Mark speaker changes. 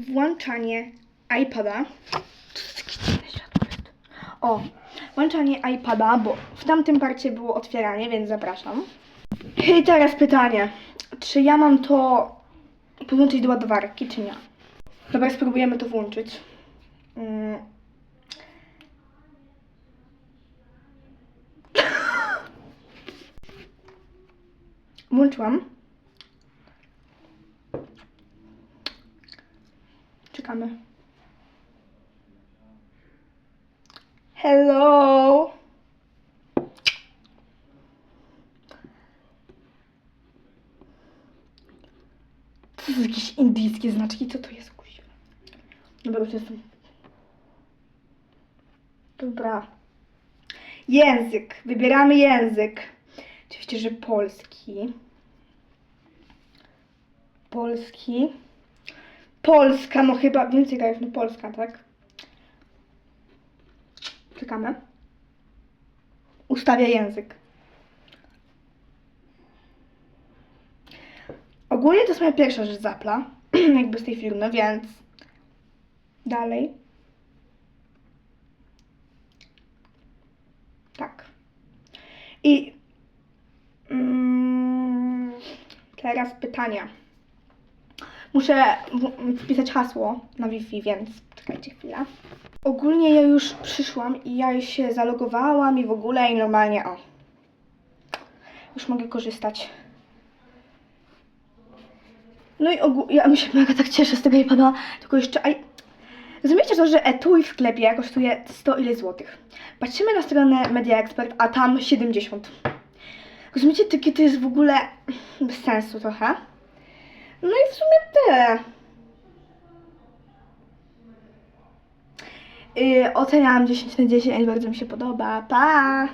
Speaker 1: włączanie iPada. O, włączanie iPada, bo w tamtym parcie było otwieranie, więc zapraszam. I teraz pytanie, czy ja mam to podłączyć do ładowarki, czy nie? Dobra, spróbujemy to włączyć. Mm. Włączyłam. Czekamy. Hello. To są jakieś indyjskie znaczki. Co to jest, kuźwa? Dobra, już jestem. Dobra. Język. Wybieramy język. Oczywiście, że polski. Polski. Polska, no chyba więcej krajów, no Polska, tak? Czekamy. Ustawia język. Ogólnie to jest moja pierwsza rzecz zapla, jakby z tej firmy, więc dalej. Tak. I mm, teraz pytania. Muszę wpisać hasło na Wi-Fi, więc czekajcie chwilę. Ogólnie ja już przyszłam i ja się zalogowałam i w ogóle i normalnie o. Już mogę korzystać. No i ogólnie ja mi się mega tak cieszę z tego iPada, tylko jeszcze aj... Rozumiecie to, że etui w sklepie kosztuje 100 ile złotych. Patrzymy na stronę Media Expert, a tam 70. Rozumiecie, takie to jest w ogóle bez sensu trochę. No i w sumie tyle. Yy, oceniam 10 na 10, bardzo mi się podoba. Pa!